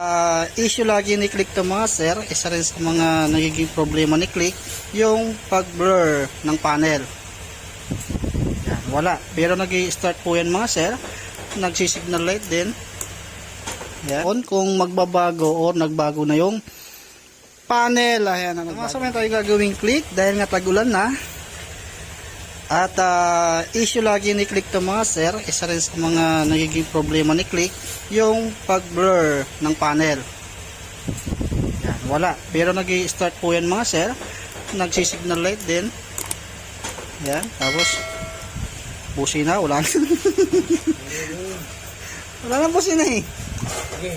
Ah, issue lagi ni Click to mga sir, isa rin sa mga nagiging problema ni Click, yung pag-blur ng panel. Yan, wala. Pero nag start po yan mga sir, nagsisignal light din. Yan. Kung magbabago or nagbago na yung panel. Ayan na nagbago. Mga tayo gagawing click dahil nga tagulan na. At ah, issue lagi ni Click to mga sir, isa rin sa mga nagiging problema ni Click, yung pag-blur ng panel. Yan, wala. Pero nag start po yan mga sir, nagsisignal light din. Yan, tapos busina, wala na. wala na busina eh. Okay.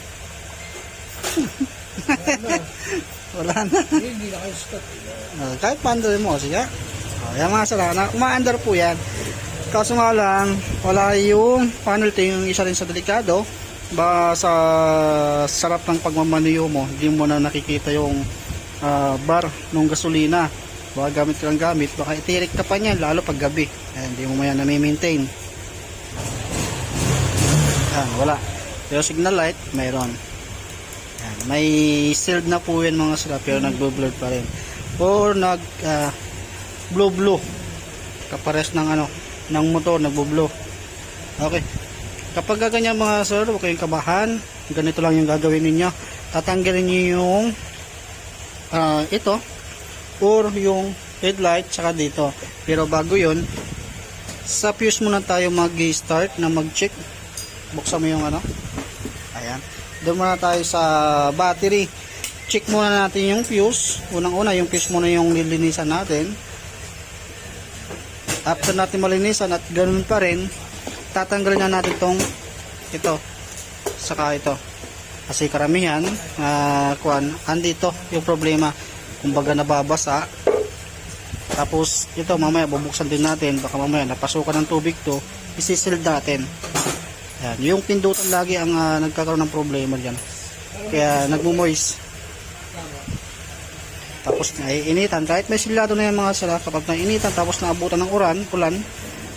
Wala na. Hindi na kayo stop. Uh, kahit paano mo, sige. Uh, yan mga sala, na, umaandar po yan. Kaso nga lang, wala yung panel to yung isa rin sa delikado. Ba sa sarap ng pagmamaneho mo, hindi mo na nakikita yung ah, bar ng gasolina. Baka gamit ka lang gamit, baka itirik ka pa niyan, lalo pag gabi. Eh, hindi mo maya na-maintain. Yan, wala. Pero signal light, mayroon. Yan, may sealed na po yan mga sila, pero nagbo-blur pa rin. Or nag ah, blue blue kapares ng ano ng motor nagbo-blue okay. Kapag ganyan mga sir huwag kayong kabahan. Ganito lang yung gagawin ninyo. Tatanggalin niyo yung ah, ito or yung headlight saka dito. Pero bago yun sa fuse muna tayo mag-start na mag-check. Buksan mo yung ano. Ayan. Doon muna tayo sa battery. Check muna natin yung fuse. Unang una yung fuse muna yung nilinisan natin after natin malinisan at ganun pa rin tatanggalin na natin tong ito. Saka ito. Kasi karamihan uh, kuan andito yung problema. Kumbaga nababasa. Tapos ito mamaya bubuksan din natin. Baka mamaya napasukan ng tubig to isisil natin. Yan, yung pindutan lagi ang ah, nagkakaroon ng problema diyan kaya nagmo-moist tapos naiinitan. Kahit may silado na yung mga sila kapag nainitan tapos naabutan ng uran ulan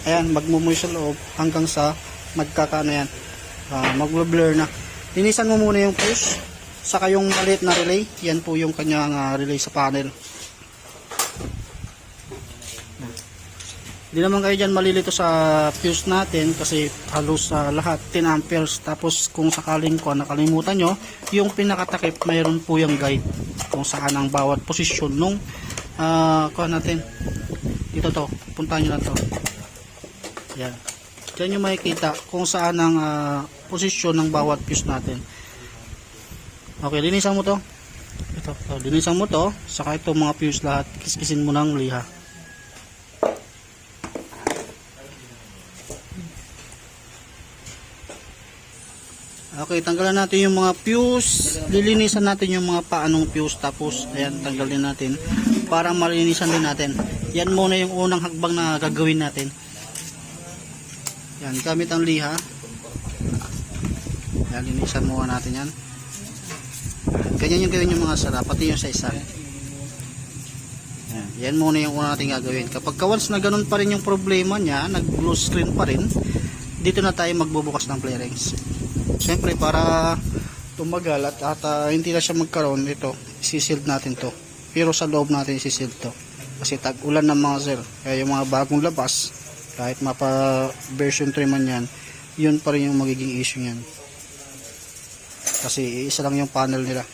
ayan magmumuy sa loob hanggang sa magkakaano yan uh, magblur na. Linisan mo muna yung fuse saka yung maliit na relay yan po yung kanyang ah, relay sa panel Hindi naman kayo dyan malilito sa fuse natin kasi halos sa lahat 10 amperes. Tapos kung sakaling ko nakalimutan nyo yung pinakatakip mayroon po yung guide kung saan ang bawat posisyon nung uh, kuha natin. Dito to puntahan nyo na to. Yan. Dyan nyo makikita kung saan ang ah, posisyon ng bawat fuse natin. Okay linisan mo to. Ito, to, linisan mo to saka ito mga fuse lahat kiskisin mo ng liha Okay, tanggalan natin yung mga fuse. Lilinisan natin yung mga paanong fuse. Tapos, ayan, tanggalin natin. Para malinisan din natin. Yan muna yung unang hakbang na gagawin natin. Yan, gamit ang liha. Yan, linisan muna natin yan. Ganyan yung gawin yung mga sara, pati yung sa isa. Yan, yan muna yung una natin gagawin. Kapag once na ganun pa rin yung problema niya, nag-blue screen pa rin, dito na tayo magbubukas ng clearings. Siyempre para tumagal at, at ah, hindi na siya magkaroon ito, sisild natin to. Pero sa loob natin sisild to. Kasi tag-ulan ng mga sir. Kaya yung mga bagong labas, kahit mapa version 3 man yan, yun pa rin yung magiging issue niyan. Kasi isa lang yung panel nila.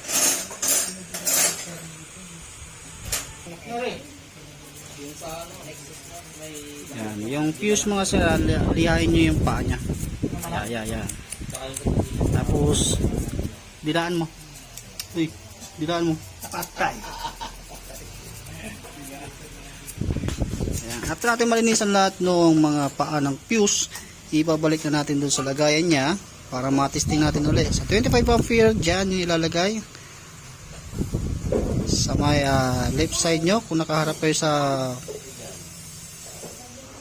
Yan, yung fuse mga sir, li- lihain nyo yung paa niya. Yeah, yeah, yeah. Tapos, dilaan mo. Uy, dilaan mo. Patay. Ayan. After natin malinisan lahat ng mga paa ng fuse, ibabalik na natin dun sa lagayan niya para matesting natin ulit. Sa 25 ampere, dyan yung ilalagay. Sa may ah, left side nyo, kung nakaharap kayo sa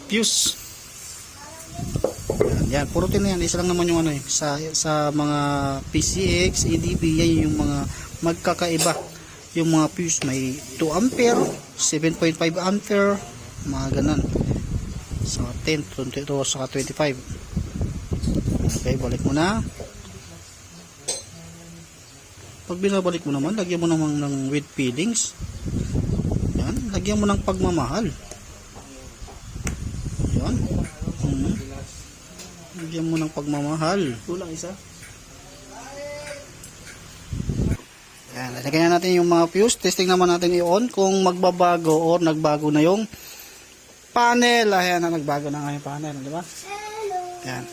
fuse. Yan, puro tin yan. Isa lang naman yung ano eh. Sa, sa mga PCX, EDB, yan yung mga magkakaiba. Yung mga fuse may 2 ampere, 7.5 ampere, mga ganun. So, 10, 22, saka 25. Okay, balik mo na. pag binabalik mo naman, lagyan mo naman ng with feelings. Yan, lagyan mo ng pagmamahal. Yan. Mhm. Lagyan mo ng pagmamahal. Kulang isa. Yan, lagyan na natin yung mga fuse. Testing naman natin i-on kung magbabago or nagbago na yung panel. Ayan na, nagbago na nga yung panel, di ba? Yan.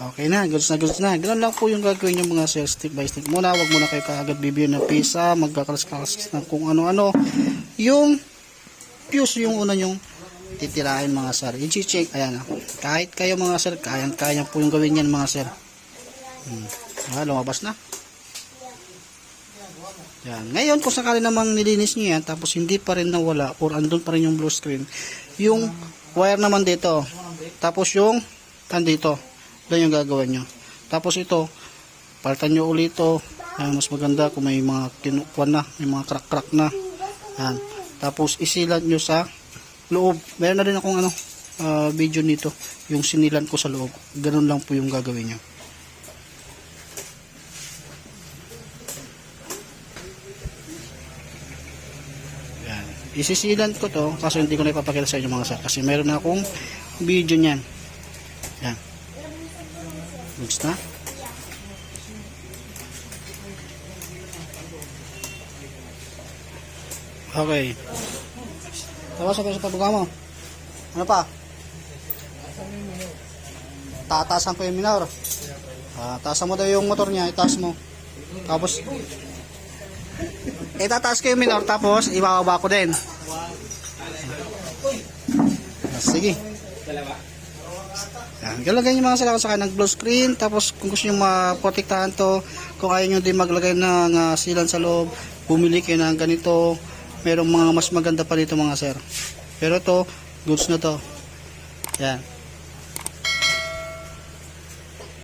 Okay na, goods na goods na. Ganun lang po yung gagawin yung mga sir, step by step muna. Huwag muna kayo kaagad bibigyan ng pisa, magkakalas-kalas ng kung ano-ano. Yung fuse yung una yung titirahin mga sir. I-check, ayan. ah. Kahit kayo mga sir, kayang-kaya po yung gawin yan mga sir. Hmm. Ah, lumabas na. Yan. Ngayon, kung sakali namang nilinis nyo yan, tapos hindi pa rin nawala, or andun pa rin yung blue screen, yung wire naman dito, tapos yung andito, doon yung gagawin nyo. Tapos ito, palitan nyo ulit ito, Ayan, mas maganda kung may mga kinukuan na, may mga crack-crack na. Yan. Tapos isilan nyo sa loob. Meron na rin akong ano, ah, video nito, yung sinilan ko sa loob. Ganun lang po yung gagawin nyo. Yan. Isisilan ko to kaso hindi ko na ipapakita sa inyo mga sir kasi meron na akong video niyan. Yan. Goods na. Okay. Tapos ako sa pagbuka mo. Ano pa? Tatasan ko yung minor. Ah, taasan mo daw yung motor niya, itaas mo. Tapos itataas ko yung minor tapos ibababa ko din. Ah, Sige. Yan, galagay nyo mga sila sa ng blue screen tapos kung gusto nyo maprotektahan to kung ayaw nyo din maglagay ng ah, silan sa loob bumili kayo ng ganito merong mga mas maganda pa dito mga sir. Pero to goods na to. Yan